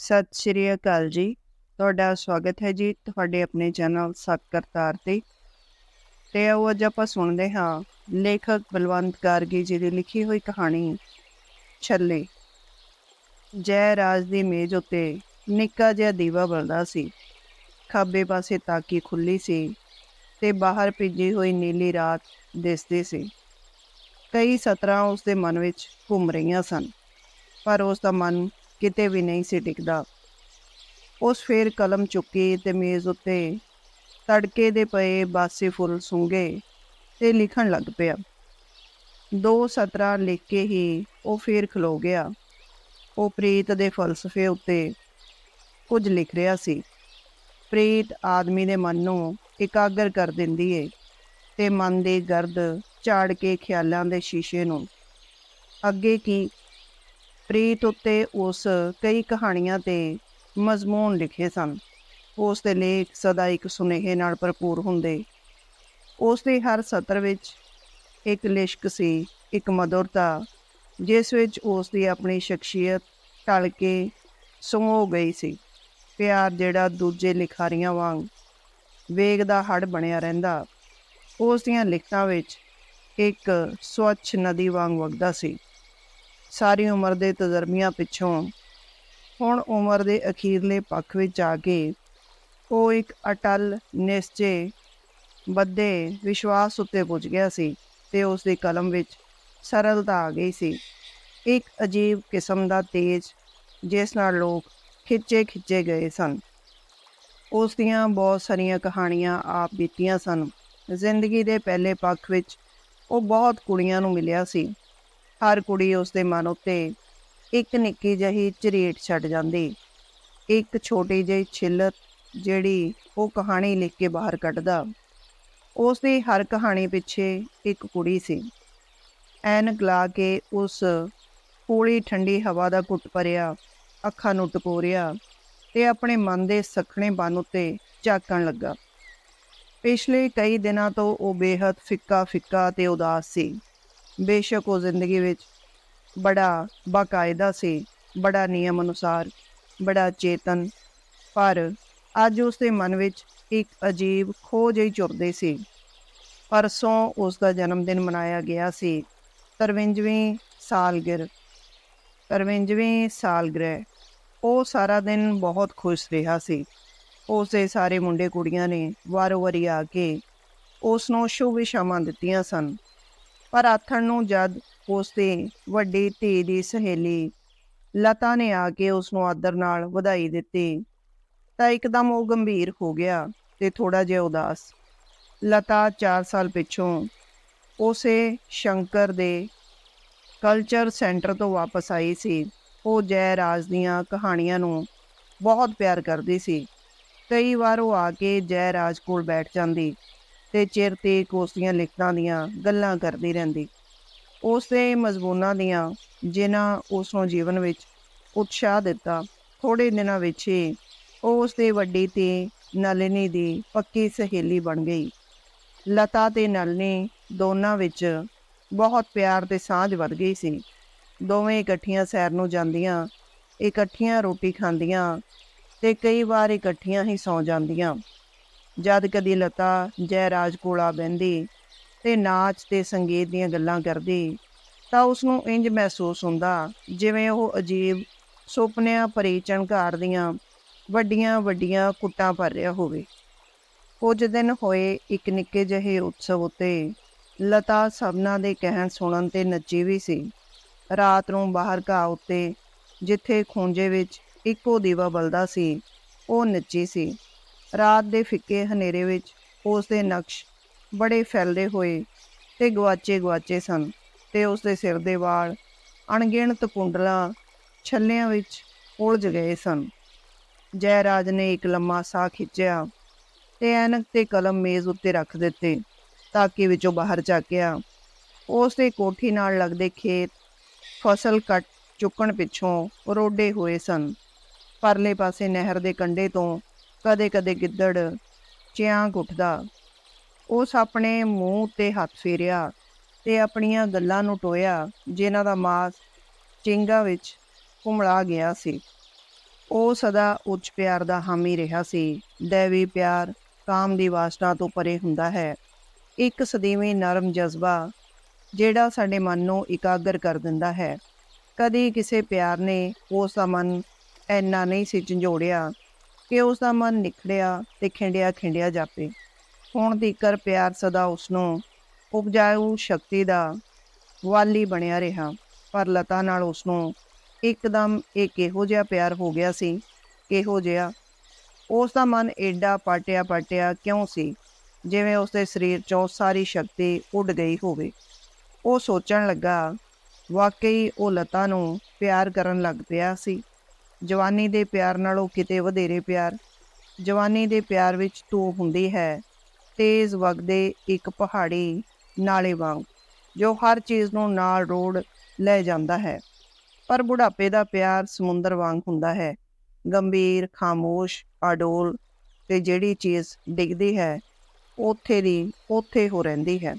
ਸਤਿ ਸ਼੍ਰੀ ਅਕਾਲ ਜੀ। ਤੁਹਾਡਾ ਸਵਾਗਤ ਹੈ ਜੀ ਤੁਹਾਡੇ ਆਪਣੇ ਚੈਨਲ ਸੱਤ ਕਰਤਾਰ ਤੇ। ਤੇ ਆਓ ਅੱਜ ਆਪਾਂ ਸੁਣਦੇ ਹਾਂ ਲੇਖਕ ਬਲਵੰਤ ਗਾਰਗੀ ਜੀ ਦੀ ਲਿਖੀ ਹੋਈ ਕਹਾਣੀ ਛੱਲੇ। ਜੈ ਰਾਜ ਦੀ ਮੇਜ਼ ਉੱਤੇ ਨਿੱਕਾ ਜਿਹਾ ਦੀਵਾ ਬਲਦਾ ਸੀ। ਖੱਬੇ ਪਾਸੇ ਤਾਕੀ ਖੁੱਲੀ ਸੀ ਤੇ ਬਾਹਰ ਭਿੱਜੀ ਹੋਈ ਨੀਲੀ ਰਾਤ ਦਿਸਦੀ ਸੀ। ਕਈ ਸਤਰਾਂ ਉਸ ਦੇ ਮਨ ਵਿੱਚ ਘੁੰਮ ਰਹੀਆਂ ਸਨ, ਪਰ ਉਸ ਦਾ ਮਨ ਕਿਤੇ ਵੀ ਨਹੀਂ ਸੀ ਟਿਕਦਾ ਉਸ ਫੇਰ ਕਲਮ ਚੁੱਕੀ ਤੇ ਮੇਜ਼ ਉੱਤੇ ਤੜਕੇ ਦੇ ਪਏ ਬਾਸੀ ਫੁੱਲ ਸੁੰਘੇ ਤੇ ਲਿਖਣ ਲੱਗ ਪਿਆ। ਦੋ ਸਤਰਾਂ ਲਿਖ ਕੇ ਹੀ ਉਹ ਫੇਰ ਖਲੋ ਗਿਆ। ਉਹ ਪ੍ਰੀਤ ਦੇ ਫਲਸਫੇ ਉੱਤੇ ਕੁਝ ਲਿਖ ਰਿਹਾ ਸੀ। ਪ੍ਰੀਤ ਆਦਮੀ ਦੇ ਮਨ ਨੂੰ ਇਕਾਗਰ ਕਰ ਦਿੰਦੀ ਏ ਤੇ ਮਨ ਦੇ ਗਰਦ ਝਾੜ ਕੇ ਖਿਆਲਾਂ ਦੇ ਸ਼ੀਸ਼ੇ ਨੂੰ ਅੱਗੇ ਕੀ ਪ੍ਰੀਤ ਉੱਤੇ ਉਸ ਕਈ ਕਹਾਣੀਆਂ ਤੇ ਮਜ਼ਮੂਨ ਲਿਖੇ ਸਨ। ਉਸ ਦੇ ਲੇਖ ਸਦਾ ਇੱਕ ਸੁਨੇਹੇ ਨਾਲ ਭਰਪੂਰ ਹੁੰਦੇ। ਉਸ ਦੇ ਹਰ ਸਤਰ ਵਿੱਚ ਇੱਕ ਲਿਸ਼ਕ ਸੀ, ਇੱਕ ਮధుਰਤਾ ਜਿਸ ਵਿੱਚ ਉਸ ਦੀ ਆਪਣੀ ਸ਼ਖਸੀਅਤ ਢਲ ਕੇ ਸਮੋ ਗਈ ਸੀ। ਪਿਆਰ ਜਿਹੜਾ ਦੂਜੇ ਲਿਖਾਰੀਆਂ ਵਾਂਗ ਵੇਗ ਦਾ ਹੜ ਬਣਿਆ ਰਹਿੰਦਾ, ਉਸ ਦੀਆਂ ਲਿਖਤਾਂ ਵਿੱਚ ਇੱਕ ਸਵੱਛ ਨਦੀ ਵਾਂਗ ਵਗਦਾ ਸੀ। ਸਾਰੀ ਉਮਰ ਦੇ ਤਜਰਬਿਆਂ ਪਿੱਛੋਂ ਹੁਣ ਉਮਰ ਦੇ ਅਖੀਰਲੇ ਪੱਖ ਵਿੱਚ ਆ ਕੇ ਉਹ ਇੱਕ ਅਟਲ, ਨਿਸ਼ਚੇ ਬੱਦੇ ਵਿਸ਼ਵਾਸ ਉੱਤੇ ਪੁੱਜ ਗਿਆ ਸੀ ਤੇ ਉਸ ਦੀ ਕਲਮ ਵਿੱਚ ਸਰਲਤਾ ਆ ਗਈ ਸੀ। ਇੱਕ ਅਜੀਬ ਕਿਸਮ ਦਾ ਤੇਜ, ਜਿਸ ਨਾਲ ਲੋਕ ਖਿੱਚੇ ਖਿੱਚੇ ਗਏ ਸਨ। ਉਸ ਦੀਆਂ ਬਹੁਤ ਸਾਰੀਆਂ ਕਹਾਣੀਆਂ ਆਪ ਬੀਤੀਆਂ ਸਨ। ਜ਼ਿੰਦਗੀ ਦੇ ਪਹਿਲੇ ਪੱਖ ਵਿੱਚ ਉਹ ਬਹੁਤ ਕੁੜੀਆਂ ਨੂੰ ਮਿਲਿਆ ਸੀ। ਹਰ ਕੁੜੀ ਉਸ ਦੇ ਮਨ ਉੱਤੇ ਇੱਕ ਨਿੱਕੀ ਜਿਹੀ ਝਰੀਟ ਛੱਡ ਜਾਂਦੀ। ਇੱਕ ਛੋਟੀ ਜਿਹੀ ਛਿੱਲਤ ਜਿਹੜੀ ਉਹ ਕਹਾਣੀ ਲਿਖ ਕੇ ਬਾਹਰ ਕੱਢਦਾ। ਉਸ ਦੀ ਹਰ ਕਹਾਣੀ ਪਿੱਛੇ ਇੱਕ ਕੁੜੀ ਸੀ। ਐਨਕ ਲਾ ਕੇ ਉਸ ਪੂਰੀ ਠੰਡੀ ਹਵਾ ਦਾ ਘੁੱਟ ਭਰਿਆ, ਅੱਖਾਂ ਨੂੰ ਟਕੋਰਿਆ ਤੇ ਆਪਣੇ ਮਨ ਦੇ ਸਖਣੇ ਬਨ ਉੱਤੇ ਝਾਕਣ ਲੱਗਾ। ਪਿਛਲੇ ਕਈ ਦਿਨਾਂ ਤੋਂ ਉਹ ਬੇਹੱਦ ਫਿੱਕਾ ਫਿੱਕਾ ਤੇ ਉਦਾਸ ਸੀ। ਬੇਸ਼ੱਕ ਉਹ ਜ਼ਿੰਦਗੀ ਵਿੱਚ ਬੜਾ ਬਾਕਾਇਦਾ ਸੀ, ਬੜਾ ਨਿਯਮ ਅਨੁਸਾਰ, ਬੜਾ ਚੇਤਨ, ਪਰ ਅੱਜ ਉਸ ਦੇ ਮਨ ਵਿੱਚ ਇੱਕ ਅਜੀਬ ਖੋਹ ਜਿਹੀ ਚੁਰਦੇ ਸੀ। ਪਰਸੋਂ ਉਸ ਦਾ ਜਨਮ ਦਿਨ ਮਨਾਇਆ ਗਿਆ ਸੀ 53ਵੀਂ ਸਾਲਗਿਰ 53ਵੀਂ ਸਾਲਗਿਰਹ। ਉਹ ਸਾਰਾ ਦਿਨ ਬਹੁਤ ਖੁਸ਼ ਰਿਹਾ ਸੀ। ਉਸ ਦੇ ਸਾਰੇ ਮੁੰਡੇ ਕੁੜੀਆਂ ਨੇ ਵਾਰੋ-ਵਾਰੀ ਆ ਕੇ ਉਸ ਨੂੰ ਸ਼ੁਭ ਵਿਸ਼ਾਮਾਂ ਦਿੱਤੀਆਂ ਸਨ। ਪਰ ਆਥਣ ਨੂੰ ਜਦ ਉਸ ਦੀ ਵੱਡੀ ਧੀ ਦੀ ਸਹੇਲੀ ਲਤਾ ਨੇ ਆ ਕੇ ਉਸ ਨੂੰ ਆਦਰ ਨਾਲ ਵਧਾਈ ਦਿੱਤੀ, ਤਾਂ ਇੱਕਦਮ ਉਹ ਗੰਭੀਰ ਹੋ ਗਿਆ ਤੇ ਥੋੜਾ ਜਿਹਾ ਉਦਾਸ। ਲਤਾ 4 ਸਾਲ ਪਿੱਛੋਂ ਉਸੇ ਸ਼ੰਕਰ ਦੇ ਕਲਚਰ ਸੈਂਟਰ ਤੋਂ ਵਾਪਸ ਆਈ ਸੀ। ਉਹ ਜੈ ਰਾਜ ਦੀਆਂ ਕਹਾਣੀਆਂ ਨੂੰ ਬਹੁਤ ਪਿਆਰ ਕਰਦੀ ਸੀ। ਕਈ ਵਾਰ ਉਹ ਆ ਕੇ ਜੈ ਰਾਜ ਕੋਲ ਬੈਠ ਜਾਂਦੀ ਤੇ ਚਿਰ ਤੇ ਉਸ ਦੀਆਂ ਲਿਖਤਾਂ ਦੀਆਂ ਗੱਲਾਂ ਕਰਦੀ ਰਹਿੰਦੀ। ਉਸ ਦੇ ਮਜ਼ਮੂਨਾਂ ਦੀਆਂ ਜਿਨ੍ਹਾਂ ਉਸ ਨੂੰ ਜੀਵਨ ਵਿੱਚ ਉਤਸ਼ਾਹ ਦਿੱਤਾ ਥੋੜੇ ਦਿਨਾਂ ਵਿੱਚ ਹੀ ਉਹ ਉਸ ਦੇ ਵੱਡੀ ਤੇ ਨਲਿਨੀ ਦੀ ਪੱਕੀ ਸਹੇਲੀ ਬਣ ਗਈ। ਲਤਾ ਤੇ ਨਲਿਨੀ ਦੋਨਾਂ ਵਿੱਚ ਬਹੁਤ ਪਿਆਰ ਤੇ ਸਾਂਝ ਵੱਧ ਗਈ ਸੀ। ਦੋਵੇਂ ਇਕੱਠੀਆਂ ਸੈਰ ਨੂੰ ਜਾਂਦੀਆਂ, ਇਕੱਠੀਆਂ ਰੋਟੀ ਖਾਂਦੀਆਂ ਤੇ ਕਈ ਵਾਰ ਇਕੱਠੀਆਂ ਹੀ ਸੌਂ ਜਾਂਦੀਆਂ। ਜਦ ਕਦੀ ਲਤਾ ਜੈ ਰਾਜ ਕੋਲਾ ਬੈੰਦੀ ਤੇ ਨਾਚ ਤੇ ਸੰਗੀਤ ਦੀਆਂ ਗੱਲਾਂ ਕਰਦੀ, ਤਾਂ ਉਸ ਨੂੰ ਇੰਜ ਮਹਿਸੂਸ ਹੁੰਦਾ, ਜਿਵੇਂ ਉਹ ਅਜੀਬ ਸੁਪਨਿਆਂ ਭਰੀ ਚਣਕਾਰ ਦੀਆਂ ਵੱਡੀਆਂ ਵੱਡੀਆਂ ਕੁੱਟਾਂ ਭਰ ਰਿਹਾ ਹੋਵੇ। ਕੁਝ ਦਿਨ ਹੋਏ ਇੱਕ ਨਿੱਕੇ ਜਿਹੇ ਉਤਸਵ ਉਤੇ ਲਤਾ ਸਭਨਾ ਦੇ ਕਹਿਣ ਸੁਣਨ ਤੇ ਨੱਚੀ ਵੀ ਸੀ। ਰਾਤ ਨੂੰ ਬਾਹਰ ਘਾਹ ਉੱਤੇ ਜਿੱਥੇ ਖੂੰਜੇ ਵਿੱਚ ਇੱਕੋ ਦੀਵਾ ਬਲਦਾ ਸੀ, ਉਹ ਨੱਚੀ ਸੀ। ਰਾਤ ਦੇ ਫਿੱਕੇ ਹਨੇਰੇ ਵਿੱਚ ਉਸ ਦੇ ਨਕਸ਼ ਬੜੇ ਫੈਲਦੇ ਹੋਏ ਤੇ ਗਵਾਚੇ ਗਵਾਚੇ ਸਨ ਤੇ ਉਸ ਦੇ ਸਿਰ ਦੇ ਵਾਲ ਅਣਗਿਣਤ ਕੁੰਡਲਾਂ ਛੱਲਿਆਂ ਵਿੱਚ ਉਲਝ ਗਏ ਸਨ। ਜੈ ਰਾਜ ਨੇ ਇੱਕ ਲੰਮਾ ਸਾਹ ਖਿੱਚਿਆ ਤੇ ਐਨਕ ਤੇ ਕਲਮ ਮੇਜ਼ ਉੱਤੇ ਰੱਖ ਦਿੱਤੇ ਤਾਕੀ ਵਿੱਚੋਂ ਬਾਹਰ ਝਾਕਿਆ। ਉਸ ਦੇ ਕੋਠੀ ਨਾਲ ਲੱਗਦੇ ਖੇਤ ਫਸਲ ਕੱਟ ਚੁੱਕਣ ਪਿੱਛੋਂ ਰੋਡੇ ਹੋਏ ਸਨ। ਪਰਲੇ ਪਾਸੇ ਨਹਿਰ ਦੇ ਕੰਢੇ ਤੋਂ ਕਦੇ-ਕਦੇ ਗਿੱਦੜ ਚਿਆਂ ਉੱਠਦਾ। ਉਸ ਆਪਣੇ ਮੂੰਹ ਉੱਤੇ ਹੱਥ ਫੇਰਿਆ ਤੇ ਆਪਣੀਆਂ ਗੱਲਾਂ ਨੂੰ ਟੋਇਆ, ਜਿਨ੍ਹਾਂ ਦਾ ਮਾਸ ਚਿੰਗਾ ਵਿੱਚ ਕੁਮਲਾ ਗਿਆ ਸੀ। ਉਹ ਸਦਾ ਉੱਚ ਪਿਆਰ ਦਾ ਹਾਮੀ ਰਿਹਾ ਸੀ। ਦੇਵੀ ਪਿਆਰ ਕਾਮ ਦੀ ਵਾਸਨਾ ਤੋਂ ਪਰੇ ਹੁੰਦਾ ਹੈ। ਇੱਕ ਸਦੀਵੀ ਨਰਮ ਜਜ਼ਬਾ ਜਿਹੜਾ ਸਾਡੇ ਮਨ ਨੂੰ ਇਕਾਗਰ ਕਰ ਦਿੰਦਾ ਹੈ। ਕਦੀ ਕਿਸੇ ਪਿਆਰ ਨੇ ਉਸ ਦਾ ਮਨ ਐਨਾ ਨਹੀਂ ਸੀ ਝੰਜੋੜਿਆ ਕਿ ਉਸ ਦਾ ਮਨ ਨਿਖੜਿਆ ਤੇ ਖਿੰਡਿਆ ਖਿੰਡਿਆ ਜਾਪੇ। ਹੁਣ ਤੀਕਰ ਪਿਆਰ ਸਦਾ ਉਸ ਨੂੰ ਉਪਜਾਊ ਸ਼ਕਤੀ ਦਾ ਵਾਲੀ ਬਣਿਆ ਰਿਹਾ। ਪਰ ਲਤਾ ਨਾਲ ਉਸ ਨੂੰ ਇੱਕਦਮ ਇੱਕ ਇਹੋ ਜਿਹਾ ਪਿਆਰ ਹੋ ਗਿਆ ਸੀ? ਕਿਹੋ ਜਿਹਾ? ਉਸ ਦਾ ਮਨ ਏਡਾ ਪਾਟਿਆ ਪਾਟਿਆ ਕਿਉਂ ਸੀ? ਜਿਵੇਂ ਉਸ ਦੇ ਸਰੀਰ ਚੋਂ ਸਾਰੀ ਸ਼ਕਤੀ ਉੱਡ ਗਈ ਹੋਵੇ। ਉਹ ਸੋਚਣ ਲੱਗਾ, ਵਾਕਈ ਉਹ ਲਤਾ ਨੂੰ ਪਿਆਰ ਕਰਨ ਲੱਗ ਪਿਆ ਸੀ। ਜਵਾਨੀ ਦੇ ਪਿਆਰ ਨਾਲੋਂ ਕਿਤੇ ਵਧੇਰੇ ਪਿਆਰ। ਜਵਾਨੀ ਦੇ ਪਿਆਰ ਵਿੱਚ ਤੂੰ ਹੁੰਦੀ ਹੈ, ਤੇਜ਼ ਵਗਦੇ ਇੱਕ ਪਹਾੜੀ ਨਾਲੇ ਵਾਂਗ, ਜੋ ਹਰ ਚੀਜ਼ ਨੂੰ ਨਾਲ ਰੋੜ ਲੈ ਜਾਂਦਾ ਹੈ। ਪਰ ਬੁਢਾਪੇ ਦਾ ਪਿਆਰ ਸਮੁੰਦਰ ਵਾਂਗ ਹੁੰਦਾ ਹੈ। ਗੰਭੀਰ, ਖਾਮੋਸ਼, ਅਡੋਲ ਤੇ ਜਿਹੜੀ ਚੀਜ਼ ਡਿੱਗਦੀ ਹੈ, ਉੱਥੇ ਦੀ ਉੱਥੇ ਹੋ ਰਹਿੰਦੀ ਹੈ।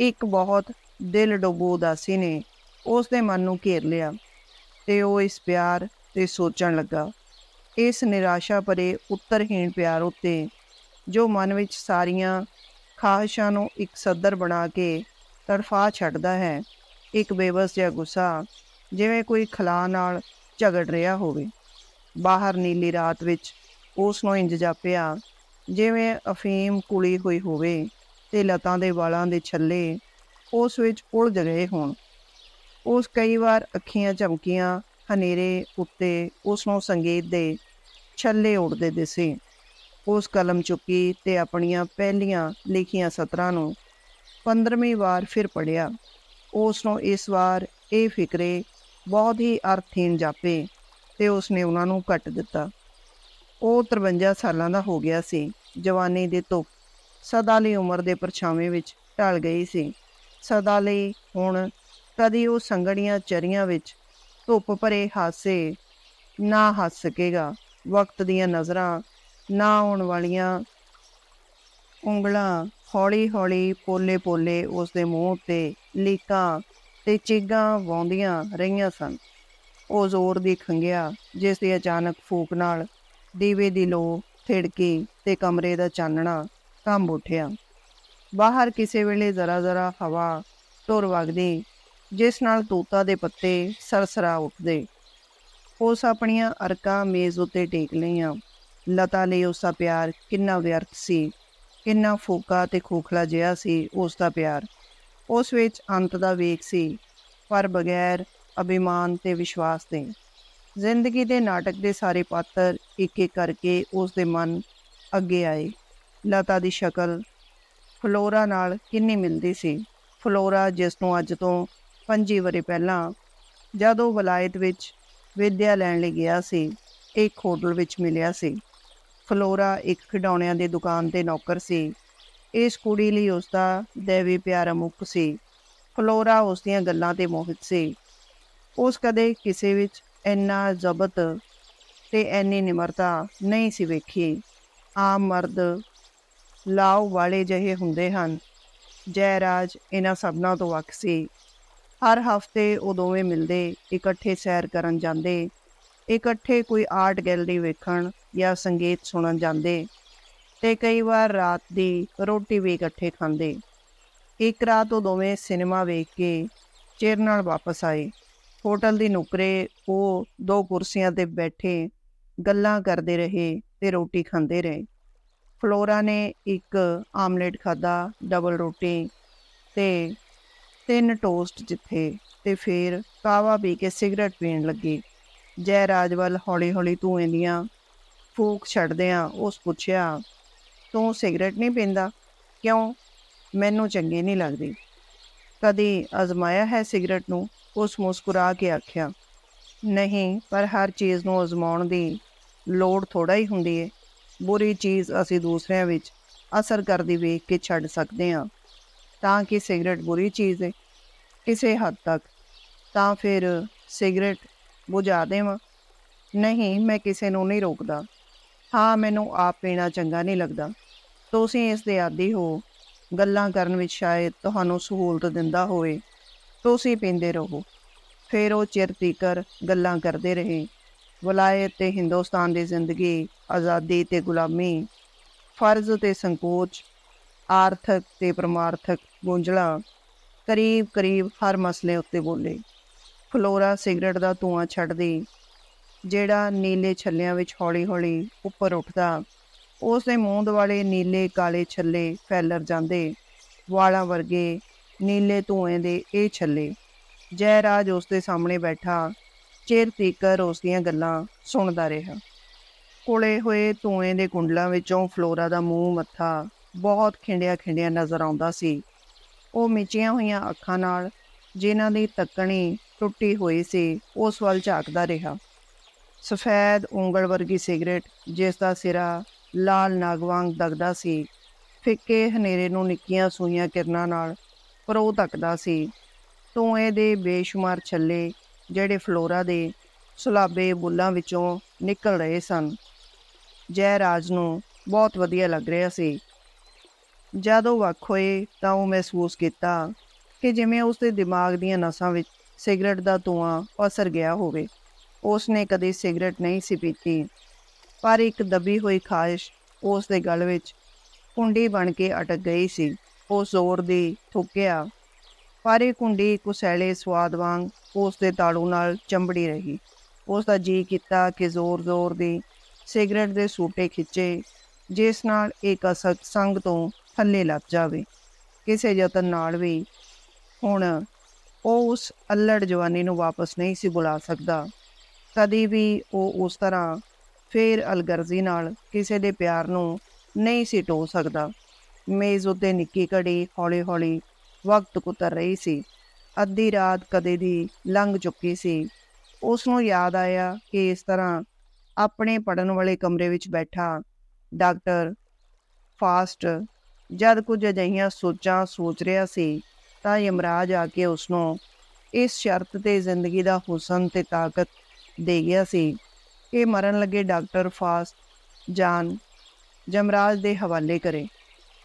ਇੱਕ ਬਹੁਤ ਦਿਲ ਡੋਬੋ ਉਦਾਸੀ ਨੇ ਉਸ ਦੇ ਮਨ ਨੂੰ ਘੇਰ ਲਿਆ ਤੇ ਉਹ ਇਸ ਪਿਆਰ ਤੇ ਸੋਚਣ ਲੱਗਾ। ਇਸ ਨਿਰਾਸ਼ਾ ਭਰੇ ਉੱਤਰਹੀਣ ਪਿਆਰ ਉੱਤੇ ਜੋ ਮਨ ਵਿੱਚ ਸਾਰੀਆਂ ਖਾਹਿਸ਼ਾਂ ਨੂੰ ਇੱਕ ਸੱਦਰ ਬਣਾ ਕੇ ਤੜਫਾ ਛੱਡਦਾ ਹੈ, ਇੱਕ ਬੇਬਸ ਜਿਹਾ ਗੁੱਸਾ ਜਿਵੇਂ ਕੋਈ ਖਲਾ ਨਾਲ ਝਗੜ ਰਿਹਾ ਹੋਵੇ। ਬਾਹਰ ਨੀਲੀ ਰਾਤ ਵਿੱਚ ਉਸ ਨੂੰ ਇੰਜ ਜਾਪਿਆ ਜਿਵੇਂ ਅਫੀਮ ਕੁਲੀ ਹੋਈ ਹੋਵੇ ਤੇ ਲਤਾਂ ਦੇ ਵਾਲਾਂ ਦੇ ਛੱਲੇ ਉਸ ਵਿੱਚ ਉਲਝ ਗਏ ਹੋਣ। ਉਸ ਕਈ ਵਾਰ ਅੱਖੀਆਂ ਝਮਕੀਆਂ ਹਨੇਰੇ ਉੱਤੇ ਉਸ ਨੂੰ ਸੰਗੀਤ ਦੇ ਛੱਲੇ ਉੜਦੇ ਦਿਸੇ। ਉਸ ਕਲਮ ਚੁੱਕੀ ਤੇ ਆਪਣੀਆਂ ਪਹਿਲੀਆਂ ਲਿਖੀਆਂ ਸਤਰਾਂ ਨੂੰ 15ਵੀਂ ਵਾਰ ਫਿਰ ਪੜਿਆ ਉਸ ਨੂੰ ਇਸ ਵਾਰ ਇਹ ਫਿਕਰੇ ਬਹੁਤ ਹੀ ਅਰਥਹੀਣ ਜਾਪੇ ਤੇ ਉਸ ਨੇ ਉਹਨਾਂ ਨੂੰ ਕੱਟ ਦਿੱਤਾ। ਉਹ 53 ਸਾਲਾਂ ਦਾ ਹੋ ਗਿਆ ਸੀ। ਜਵਾਨੀ ਦੇ ਧੁੱਪ ਸਦਾ ਲਈ ਉਮਰ ਦੇ ਪਰਛਾਵੇਂ ਵਿੱਚ ਢਲ ਗਈ ਸੀ। ਸਦਾ ਲਈ ਹੁਣ ਕਦੀ ਉਹ ਸੰਗੜੀਆਂ ਚਰੀਆਂ ਵਿੱਚ ਧੁੱਪ ਭਰੇ ਹਾਸੇ ਨਾ ਹੱਸ ਸਕੇਗਾ। ਵਕਤ ਦੀਆਂ ਨਜ਼ਰਾਂ ਨਾ ਆਉਣ ਵਾਲੀਆਂ ਉਂਗਲਾਂ ਹੌਲੀ-ਹੌਲੀ, ਪੋਲੇ-ਪੋਲੇ ਉਸ ਦੇ ਮੂੰਹ ਤੇ ਲੀਕਾਂ ਤੇ ਚੀਗਾਂ ਵਾਉਂਦੀਆਂ ਰਹੀਆਂ ਸਨ। ਉਹ ਜ਼ੋਰ ਦੀ ਖੰਗਿਆ, ਜਿਸ ਦੀ ਅਚਾਨਕ ਫੂਕ ਨਾਲ ਦੀਵੇ ਦੀ ਲੋ, ਥਿੜਕੀ ਤੇ ਕਮਰੇ ਦਾ ਚਾਨਣਾ ਕੰਬ ਉੱਠਿਆ। ਬਾਹਰ ਕਿਸੇ ਵੇਲੇ ਜ਼ਰਾ-ਜ਼ਰਾ ਹਵਾ ਤੁਰ ਵਗਦੀ ਜਿਸ ਨਾਲ ਤੋਤਾ ਦੇ ਪੱਤੇ ਸਰਸਰਾ ਉੱਠਦੇ। ਉਸ ਆਪਣੀਆਂ ਅਰਕਾਂ ਮੇਜ਼ ਉੱਤੇ ਟੇਕ ਲਈਆਂ। ਲਤਾ ਲਈ ਉਸ ਦਾ ਪਿਆਰ ਕਿੰਨਾ ਵਿਅਰਥ ਸੀ। ਕਿੰਨਾ ਫੋਕਾ ਤੇ ਖੋਖਲਾ ਜਿਹਾ ਸੀ ਉਸ ਦਾ ਪਿਆਰ। ਉਸ ਵਿੱਚ ਅੰਤ ਦਾ ਵੇਖ ਸੀ, ਪਰ ਬਗੈਰ ਅਭਿਮਾਨ ਤੇ ਵਿਸ਼ਵਾਸ ਦੇ। ਜ਼ਿੰਦਗੀ ਦੇ ਨਾਟਕ ਦੇ ਸਾਰੇ ਪਾਤਰ ਇੱਕ ਇੱਕ ਕਰਕੇ ਉਸ ਦੇ ਮਨ ਅੱਗੇ ਆਏ। ਲਤਾ ਦੀ ਸ਼ਕਲ ਫਲੋਰਾ ਨਾਲ ਕਿੰਨੀ ਮਿਲਦੀ ਸੀ। ਫਲੋਰਾ ਜਿਸ ਨੂੰ ਅੱਜ ਤੋਂ ਪੰਜੀ ਵਰੇ ਪਹਿਲਾਂ ਜਦੋਂ ਵਲਾਇਤ ਵਿੱਚ ਵਿਦਿਆ ਲੈਣ ਲਈ ਗਿਆ ਸੀ, ਇੱਕ ਹੋਟਲ ਵਿੱਚ ਮਿਲਿਆ ਸੀ। ਫਲੋਰਾ ਇੱਕ ਖਿਡੌਣਿਆਂ ਦੀ ਦੁਕਾਨ ਤੇ ਨੌਕਰ ਸੀ। ਇਸ ਕੁੜੀ ਲਈ ਉਸ ਦਾ ਦੇਵੀ ਪਿਆਰ ਮੁੱਕ ਸੀ। ਫਲੋਰਾ ਉਸ ਦੀਆਂ ਗੱਲਾਂ ਤੇ ਮੋਹਿਤ ਸੀ। ਉਸ ਕਦੇ ਕਿਸੇ ਵਿੱਚ ਇੰਨਾ ਜ਼ਬਤ ਤੇ ਇੰਨੀ ਨਿਮਰਤਾ ਨਹੀਂ ਸੀ ਵੇਖੀ। ਆਮ ਮਰਦ ਲਾਉ ਵਾਲੇ ਜਿਹੇ ਹੁੰਦੇ ਹਨ। ਜੈਰਾਜ ਇਹਨਾਂ ਸਭਨਾਂ ਤੋਂ ਵੱਖ ਸੀ। ਹਰ ਹਫ਼ਤੇ ਉਹ ਦੋਵੇਂ ਮਿਲਦੇ, ਇਕੱਠੇ ਸੈਰ ਕਰਨ ਜਾਂਦੇ, ਇਕੱਠੇ ਕੋਈ ਆਰਟ ਗੈਲਰੀ ਵੇਖਣ ਜਾਂ ਸੰਗੀਤ ਸੁਣਨ ਜਾਂਦੇ ਤੇ ਕਈ ਵਾਰ ਰਾਤ ਦੀ ਰੋਟੀ ਵੀ ਇਕੱਠੇ ਖਾਂਦੇ। ਇੱਕ ਰਾਤ ਉਹ ਦੋਵੇਂ ਸਿਨੇਮਾ ਵੇਖ ਕੇ ਚਿਰ ਨਾਲ ਵਾਪਸ ਆਏ। ਹੋਟਲ ਦੀ ਨੁਕਰੇ ਉਹ ਦੋ ਕੁਰਸੀਆਂ ਤੇ ਬੈਠੇ, ਗੱਲਾਂ ਕਰਦੇ ਰਹੇ ਤੇ ਰੋਟੀ ਖਾਂਦੇ ਰਹੇ। ਫਲੋਰਾ ਨੇ ਇੱਕ ਆਮਲੇਟ ਖਾਦਾ ਡਬਲ ਰੋਟੀ ਤੇ ਤਿੰਨ ਟੋਸਟ ਜਿੱਥੇ ਤੇ ਫਿਰ ਕਾਵਾ ਪੀ ਕੇ ਸਿਗਰਟ ਪੀਣ ਲੱਗੇ। ਜੈ ਰਾਜਵਲ ਹੌਲੀ-ਹੌਲੀ ਧੂਏ ਦੀਆਂ ਫੂਕ ਛੱਡਦਿਆਂ ਉਸ ਪੁੱਛਿਆ, ਤੂੰ ਸਿਗਰਟ ਨਹੀਂ ਪੀਂਦਾ? ਕਿਉਂ? ਮੈਨੂੰ ਚੰਗੀ ਨਹੀਂ ਲੱਗਦੀ। ਕਦੀ ਅਜ਼ਮਾਇਆ ਹੈ ਸਿਗਰਟ ਨੂੰ, ਉਸ ਮੁਸਕਰਾ ਕੇ ਆਖਿਆ, ਨਹੀਂ, ਪਰ ਹਰ ਚੀਜ਼ ਨੂੰ ਅਜ਼ਮਾਉਣ ਦੀ ਲੋੜ ਥੋੜਾ ਹੀ ਹੁੰਦੀ ਏ। ਬੁਰੀ ਚੀਜ਼ ਅਸੀਂ ਦੂਸਰਿਆਂ ਵਿੱਚ ਅਸਰ ਕਰਦੀ ਵੇਖ ਕੇ ਛੱਡ ਸਕਦੇ ਹਾਂ ਤਾਂ ਕਿ ਸਿਗਰਟ ਬੁਰੀ ਚੀਜ਼ ਹੈ ਕਿਸੇ ਹੱਦ ਤੱਕ। ਤਾਂ ਫਿਰ ਸਿਗਰਟ ਬੁਝਾ ਦੇਵਾਂ। ਨਹੀਂ, ਮੈਂ ਕਿਸੇ ਨੂੰ ਨਹੀਂ ਰੋਕਦਾ। ਹਾਂ, ਮੈਨੂੰ ਆਪ ਪੀਣਾ ਚੰਗਾ ਨਹੀਂ ਲੱਗਦਾ। ਤੁਸੀਂ ਇਸ ਦੇ ਆਦੀ ਹੋ। ਗੱਲਾਂ ਕਰਨ ਵਿੱਚ ਸ਼ਾਇਦ ਤੁਹਾਨੂੰ ਸਹੂਲਤ ਦਿੰਦਾ ਹੋਵੇ। ਤੁਸੀਂ ਪੀਂਦੇ ਰਹੋ। ਫਿਰ ਉਹ ਚਿਰ ਤੀਕਰ ਗੱਲਾਂ ਕਰਦੇ ਰਹੇ। ਵਲਾਇਤ ਤੇ ਹਿੰਦੁਸਤਾਨ ਦੀ ਜ਼ਿੰਦਗੀ, ਆਜ਼ਾਦੀ ਤੇ ਗੁਲਾਮੀ, ਫਰਜ਼ ਤੇ ਸੰਕੋਚ ਆਰਥਿਕ ਤੇ ਪਰਮਾਰਥਕ ਗੁੰਝਲਾਂ ਕਰੀਬ ਕਰੀਬ ਹਰ ਮਸਲੇ ਉੱਤੇ ਬੋਲੇ। ਫਲੋਰਾ ਸਿਗਰਟ ਦਾ ਧੂਆਂ ਛੱਡਦੀ ਜਿਹੜਾ ਨੀਲੇ ਛੱਲਿਆਂ ਵਿੱਚ ਹੌਲੀ-ਹੌਲੀ ਉੱਪਰ ਉੱਠਦਾ ਉਸ ਦੇ ਮੂੰਹ ਦੁਆਲੇ ਨੀਲੇ ਕਾਲੇ ਛੱਲੇ ਫੈਲਰ ਜਾਂਦੇ, ਵਾਲਾਂ ਵਰਗੇ ਨੀਲੇ ਧੂਏ ਦੇ ਇਹ ਛੱਲੇ। ਜੈਰਾਜ ਉਸ ਦੇ ਸਾਹਮਣੇ ਬੈਠਾ, ਚਿਰ ਤੀਕਰ ਉਸ ਦੀਆਂ ਗੱਲਾਂ ਸੁਣਦਾ ਰਿਹਾ। ਕੋਲੇ ਹੋਏ ਧੂਏ ਦੇ ਕੁੰਡਲਾਂ ਵਿੱਚੋਂ ਫਲੋਰਾ ਦਾ ਮੂੰਹ, ਮੱਥਾ ਬਹੁਤ ਖਿੰਡਿਆ ਖਿੰਡਿਆ ਨਜ਼ਰ ਆਉਂਦਾ ਸੀ। ਉਹ ਮਿਚੀਆਂ ਹੋਈਆਂ ਅੱਖਾਂ ਨਾਲ ਜਿਨ੍ਹਾਂ ਦੀ ਤੱਕਣੀ ਟੁੱਟੀ ਹੋਈ ਸੀ, ਉਸ ਵੱਲ ਝਾਕਦਾ ਰਿਹਾ। ਸਫੈਦ ਉਂਗਲ ਵਰਗੀ ਸਿਗਰਟ, ਜਿਸ ਦਾ ਸਿਰਾ ਲਾਲ ਨਾਗ ਵਾਂਗ ਦਗਦਾ ਸੀ, ਫਿੱਕੇ ਹਨੇਰੇ ਨੂੰ ਨਿੱਕੀਆਂ ਸੂਈਆਂ ਕਿਰਨਾਂ ਨਾਲ ਪਰੋ ਤੱਕਦਾ ਸੀ। ਧੂਏ ਦੇ ਬੇਸ਼ੁਮਾਰ ਛੱਲੇ, ਜਿਹੜੇ ਫਲੋਰਾ ਦੇ ਸੁਲਾਬੇ ਬੁੱਲਾਂ ਵਿੱਚੋਂ ਨਿਕਲ ਰਹੇ ਸਨ, ਜੈ ਰਾਜ ਨੂੰ ਬਹੁਤ ਵਧੀਆ ਲੱਗ ਰਿਹਾ ਸੀ। ਜਦੋਂ ਵੱਖ ਹੋਏ ਤਾਂ ਉਹ ਮਹਿਸੂਸ ਕੀਤਾ ਕਿ ਜਿਵੇਂ ਉਸ ਦੇ ਦਿਮਾਗ ਦੀਆਂ ਨਸਾਂ ਵਿੱਚ ਸਿਗਰਟ ਦਾ ਧੂਆਂ ਅਸਰ ਗਿਆ ਹੋਵੇ। ਉਸ ਨੇ ਕਦੇ ਸਿਗਰਟ ਨਹੀਂ ਸੀ ਪੀਤੀ, ਪਰ ਇੱਕ ਦਬੀ ਹੋਈ ਖਾਹਿਸ਼ ਉਸ ਦੇ ਗਲ ਵਿੱਚ ਕੁੰਡੀ ਬਣ ਕੇ ਅਟਕ ਗਈ ਸੀ। ਉਹ ਜ਼ੋਰ ਦੀ ਥੁੱਕਿਆ, ਪਰ ਇਹ ਕੁੰਡੀ ਕੁਸੈਲੇ ਸਵਾਦ ਵਾਂਗ ਉਸ ਦੇ ਤਾਲੂ ਨਾਲ ਚੰਬੜੀ ਰਹੀ। ਉਸ ਦਾ ਜੀ ਕੀਤਾ ਕਿ ਜ਼ੋਰ-ਜ਼ੋਰ ਦੀ ਸਿਗਰਟ ਦੇ ਸੂਟੇ ਖਿੱਚੇ, ਜਿਸ ਨਾਲ ਇੱਕ ਅਸਕ ਸੰਗ ਤੋਂ ਥੱਲੇ ਲੱਗ ਜਾਵੇ, ਕਿਸੇ ਯਤਨ ਨਾਲ ਵੀ। ਹੁਣ ਉਹ ਉਸ ਅਲੜ ਜਵਾਨੀ ਨੂੰ ਵਾਪਸ ਨਹੀਂ ਸੀ ਬੁਲਾ ਸਕਦਾ। ਕਦੀ ਵੀ ਉਹ ਉਸ ਤਰ੍ਹਾਂ ਫੇਰ ਅਲਗਰਜ਼ੀ ਨਾਲ ਕਿਸੇ ਦੇ ਪਿਆਰ ਨੂੰ ਨਹੀਂ ਸੀ ਟੋ ਸਕਦਾ। ਮੇਜ਼ ਉੱਤੇ ਨਿੱਕੀ ਘੜੀ ਹੌਲੀ-ਹੌਲੀ ਵਕਤ ਕੁਤਰ ਰਹੀ ਸੀ। ਅੱਧੀ ਰਾਤ ਕਦੇ ਦੀ ਲੰਘ ਚੁੱਕੀ ਸੀ। ਉਸ ਨੂੰ ਯਾਦ ਆਇਆ ਕਿ ਇਸ ਤਰ੍ਹਾਂ ਆਪਣੇ ਪੜਨ ਵਾਲੇ ਕਮਰੇ ਵਿੱਚ ਬੈਠਾ ਡਾਕਟਰ ਫਾਸਟ ਜਦ ਕੁਝ ਅਜਿਹੀਆਂ ਸੋਚਾਂ ਸੋਚ ਰਿਹਾ ਸੀ, ਤਾਂ ਯਮਰਾਜ ਆ ਕੇ ਉਸ ਨੂੰ ਇਸ ਸ਼ਰਤ ਤੇ ਜ਼ਿੰਦਗੀ ਦਾ ਹੁਸਨ ਤੇ ਤਾਕਤ ਦੇ ਗਿਆ ਸੀ ਕਿ ਮਰਨ ਲੱਗੇ ਡਾਕਟਰ ਫਾਸਟ ਜਾਨ ਜਮਰਾਜ ਦੇ ਹਵਾਲੇ ਕਰੇ।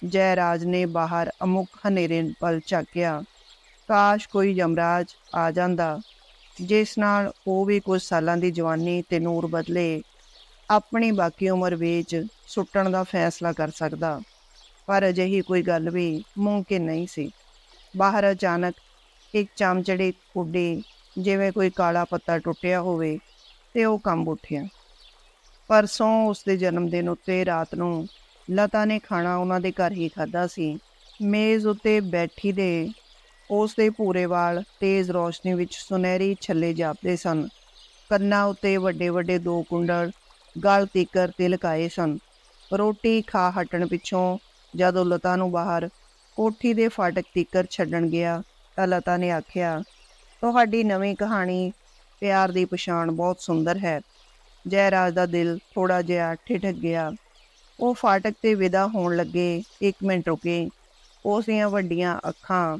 ਜੈ ਰਾਜ ਨੇ ਬਾਹਰ ਅਮੁਕ ਹਨੇਰੇ ਪਲ ਝਾਕਿਆ। ਕਾਸ਼ ਕੋਈ ਯਮਰਾਜ ਆ ਜਾਂਦਾ, ਜਿਸ ਨਾਲ ਉਹ ਵੀ ਕੁਝ ਸਾਲਾਂ ਦੀ ਜਵਾਨੀ ਤੇ ਨੂਰ ਬਦਲੇ ਆਪਣੀ ਬਾਕੀ ਉਮਰ ਵੇਚ ਸੁੱਟਣ ਦਾ ਫੈਸਲਾ ਕਰ ਸਕਦਾ। ਪਰ ਅਜਿਹੀ ਕੋਈ ਗੱਲ ਵੀ ਮੁਮਕਿਨ ਨਹੀਂ ਸੀ। ਬਾਹਰ ਅਚਾਨਕ ਇੱਕ ਚਮਚੜੇ ਕੁੱਡੇ, ਜਿਵੇਂ ਕੋਈ ਕਾਲਾ ਪੱਤਾ ਟੁੱਟਿਆ ਹੋਵੇ, ਤੇ ਉਹ ਕੰਬ ਉੱਠਿਆ। ਪਰਸੋਂ ਉਸਦੇ ਜਨਮ ਦਿਨ ਉੱਤੇ ਰਾਤ ਨੂੰ ਲਤਾ ਨੇ ਖਾਣਾ ਉਹਨਾਂ ਦੇ ਘਰ ਹੀ ਖਾਦਾ ਸੀ। ਮੇਜ਼ ਉੱਤੇ ਬੈਠੀ ਦੇ ਉਸ ਦੇ ਭੂਰੇ ਵਾਲ ਤੇਜ਼ ਰੋਸ਼ਨੀ ਵਿੱਚ ਸੁਨਹਿਰੀ ਛੱਲੇ ਜਾਪਦੇ ਸਨ। ਕੰਨਾਂ ਉੱਤੇ ਵੱਡੇ ਵੱਡੇ ਦੋ ਕੁੰਡਲ ਗਲ ਤੀਕਰ ਤਿਲਕ ਆਏ ਸਨ। ਰੋਟੀ ਖਾ ਹਟਣ ਪਿੱਛੋਂ ਜਦੋਂ ਲਤਾ ਨੂੰ ਬਾਹਰ ਕੋਠੀ ਦੇ ਫਾਟਕ ਤੀਕਰ ਛੱਡਣ ਗਿਆ ਤਾਂ ਲਤਾ ਨੇ ਆਖਿਆ, ਤੁਹਾਡੀ ਨਵੀਂ ਕਹਾਣੀ ਪਿਆਰ ਦੀ ਪਛਾਣ ਬਹੁਤ ਸੁੰਦਰ ਹੈ। ਜੈਰਾਜ ਦਾ ਦਿਲ ਥੋੜਾ ਜਿਹਾ ਠਿਠਕ ਗਿਆ। ਉਹ ਫਾਟਕ ਤੇ ਵਿਦਾ ਹੋਣ ਲੱਗੇ 1 ਮਿੰਟ ਰੁਕੇ। ਉਸ ਦੀਆਂ ਵੱਡੀਆਂ ਅੱਖਾਂ,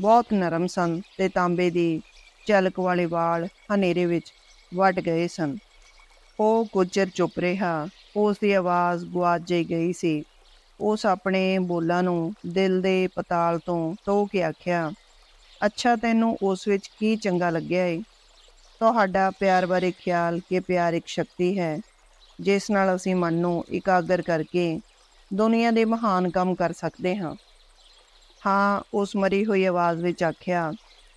ਬਹੁਤ ਨਰਮ ਸਨ ਤੇ ਤਾਂਬੇ ਦੀ ਝਲਕ ਵਾਲੇ ਵਾਲ ਹਨੇਰੇ ਵਿੱਚ ਵਟ ਗਏ ਸਨ। ਉਹ ਗੁੱਜਰ ਚੁੱਪ ਰਿਹਾ। ਉਸ ਦੀ ਆਵਾਜ਼ ਗੁਆਚ ਜਿਹੀ ਗਈ ਸੀ। ਉਸ ਆਪਣੇ ਬੋਲਾਂ ਨੂੰ ਦਿਲ ਦੇ ਪਤਾਲ ਤੋਂ ਟੋ ਕੇ ਆਖਿਆ, ਅੱਛਾ, ਤੈਨੂੰ ਉਸ ਵਿੱਚ ਕੀ ਚੰਗਾ ਲੱਗਿਆ ਏ? ਤੁਹਾਡਾ ਪਿਆਰ ਬਾਰੇ ਖਿਆਲ ਕਿ ਪਿਆਰ ਇੱਕ ਸ਼ਕਤੀ ਹੈ, ਜਿਸ ਨਾਲ ਅਸੀਂ ਮਨ ਨੂੰ ਇਕਾਗਰ ਕਰਕੇ ਦੁਨੀਆ ਦੇ ਮਹਾਨ ਕੰਮ ਕਰ ਸਕਦੇ ਹਾਂ। ਹਾਂ, ਉਸ ਮਰੀ ਹੋਈ ਆਵਾਜ਼ ਵਿੱਚ ਆਖਿਆ,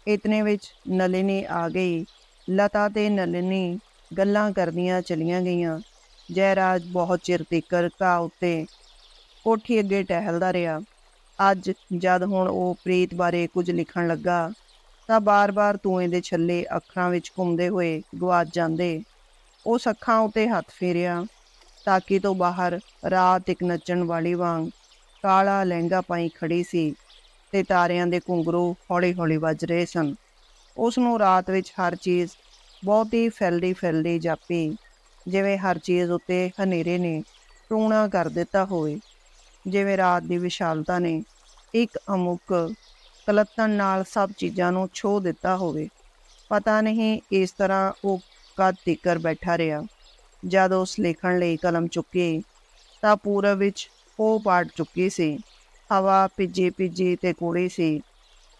ਇਤਨੇ ਵਿੱਚ ਨਲਿਨੀ ਆ ਗਈ। ਲਤਾ ਤੇ ਨਲਿਨੀ ਗੱਲਾਂ ਕਰਦੀਆਂ ਚਲੀਆਂ ਗਈਆਂ। ਜੈਰਾਜ ਬਹੁਤ ਚਿਰ ਤੀਕਰ ਘਾਹ ਉੱਤੇ ਕੋਠੀ ਅੱਗੇ ਟਹਿਲਦਾ ਰਿਹਾ। ਅੱਜ ਜਦ ਹੁਣ ਉਹ ਪ੍ਰੀਤ ਬਾਰੇ ਕੁਝ ਲਿਖਣ ਲੱਗਾ, ਤਾਂ ਬਾਰ-ਬਾਰ ਤੂਏ ਦੇ ਛੱਲੇ ਅੱਖਾਂ ਵਿੱਚ ਘੁੰਮਦੇ ਹੋਏ ਗਵਾਚ ਜਾਂਦੇ। ਉਸ ਅੱਖਾਂ ਉਤੇ ਹੱਥ ਫੇਰਿਆ, ਤਾਕੀ ਤੋਂ ਬਾਹਰ ਰਾਤ ਇੱਕ ਨੱਚਣ ਵਾਲੀ ਵਾਂਗ ਕਾਲਾ ਲਹਿੰਗਾ ਪਾਈ ਖੜੀ ਸੀ ਤੇ ਤਾਰਿਆਂ ਦੇ ਘੁੰਗਰੂ ਹੌਲੀ-ਹੌਲੀ ਵੱਜ ਰਹੇ ਸਨ। ਉਸ ਨੂੰ ਰਾਤ ਵਿੱਚ ਹਰ ਚੀਜ਼ ਬਹੁਤੀ ਫੈਲਦੀ ਫੈਲਦੀ ਜਾਪੀ, ਜਿਵੇਂ ਹਰ ਚੀਜ਼ ਉੱਤੇ ਹਨੇਰੇ ਨੇ ਟੂਣਾ ਕਰ ਦਿੱਤਾ ਹੋਵੇ। ਜਿਵੇਂ ਰਾਤ ਦੀ ਵਿਸ਼ਾਲਤਾ ਨੇ ਇੱਕ ਅਮੁਕ ਕਲਤਨ ਨਾਲ ਸਭ ਚੀਜ਼ਾਂ ਨੂੰ ਛੋ ਦਿੱਤਾ ਹੋਵੇ। ਪਤਾ ਨਹੀਂ ਇਸ ਤਰ੍ਹਾਂ ਉਹ ਕਦ ਤੀਕਰ ਬੈਠਾ ਰਿਹਾ। ਜਦ ਉਸ ਲਿਖਣ ਲਈ ਕਲਮ ਚੁੱਕੀ, ਤਾਂ ਪੂਰਬ ਵਿੱਚ ਉਹ ਪਾਟ ਚੁੱਕੀ ਸੀ। ਹਵਾ ਭਿੱਜੀ ਭਿੱਜੀ ਤੇ ਕੋੜੀ ਸੀ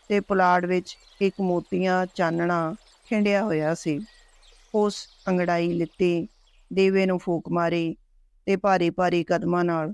ਤੇ ਪੁਲਾੜ ਵਿੱਚ ਇੱਕ ਮੋਤੀਆਂ ਚਾਨਣਾ ਖਿੰਡਿਆ ਹੋਇਆ ਸੀ। ਉਸ ਅੰਗੜਾਈ ਲਿੱਤੀ, ਦੇਵੇ ਨੂੰ ਫੂਕ ਮਾਰੀ ਤੇ ਭਾਰੀ ਭਾਰੀ ਕਦਮਾਂ ਨਾਲ